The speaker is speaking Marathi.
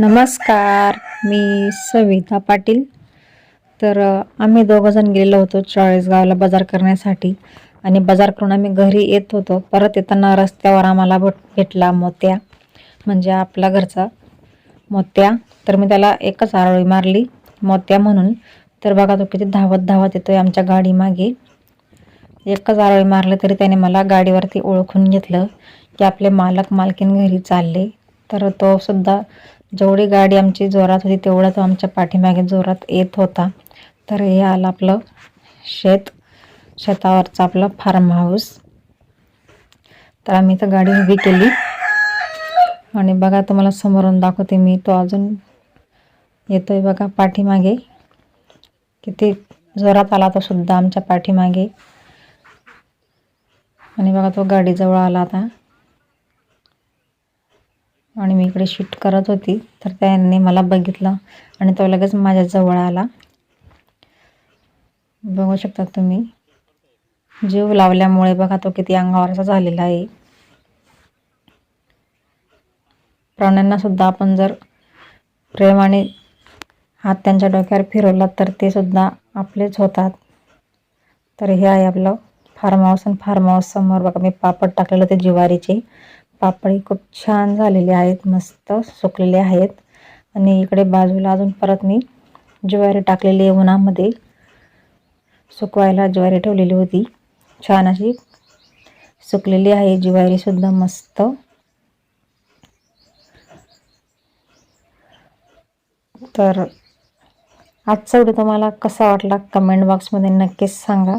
नमस्कार मी सविता पाटील. तर आम्ही दोघंजण गेलेलो होतो चाळीसगावला बाजार करण्यासाठी आणि बाजार करून आम्ही घरी येत होतो. परत येताना रस्त्यावर आम्हाला भेट भेटला मोत्या म्हणजे आपला घरचा मोत्या. तर मी त्याला एकच आरोळी मारली मोत्या म्हणून. तर बघा तो किती धावत धावत येतोय आमच्या गाडी मागे. एकच आरोळी मारलं तरी त्याने मला गाडीवरती ओळखून घेतलं की आपले मालक मालकीन घरी चालले. तर तो सुद्धा जेवढी गाडी आमची जोरात होती तेवढा तो आमच्या पाठीमागे जोरात येत होता. तर हे आलं आपलं शेत शेतावरचं आपलं फार्म हाऊस तर आम्ही इथं गाडी उभी केली. आणि बघा तुम्हाला समोरून दाखवते मी तो अजून येतोय बघा पाठीमागे. किती जोरात आला तो सुद्धा आमच्या पाठीमागे. आणि बघा तो गाडीजवळ आला आता. आणि मी इकडे शिफ्ट करत होती. तर त्याने मला बघितलं आणि तो लगेच माझ्याजवळ आला. बघू शकता तुम्ही जीव लावल्यामुळे बघा तो किती अंगावरचा झालेला आहे. प्राण्यांना सुद्धा आपण जर प्रेमाने हात त्यांच्या डोक्यावर फिरवला तर ते सुद्धा आपलेच होतात. तर हे आहे आपलं फार्म हाऊस आणि फार्म हाऊस समोर बघा मी पापड टाकलेलं होते ज्वारीचे. पापडी खूप छान झालेले आहेत मस्त सुकलेले आहेत. आणि इकडे बाजूला अजून परत मी ज्वारी टाकलेली आहे उन्हामध्ये. सुकवायला ज्वारी ठेवलेली होती. छान अशी सुकलेली आहे ज्वारीसुद्धा मस्त. तर आजचा व्हिडिओ तुम्हाला कसा वाटला? कमेंट बॉक्समध्ये नक्कीच सांगा.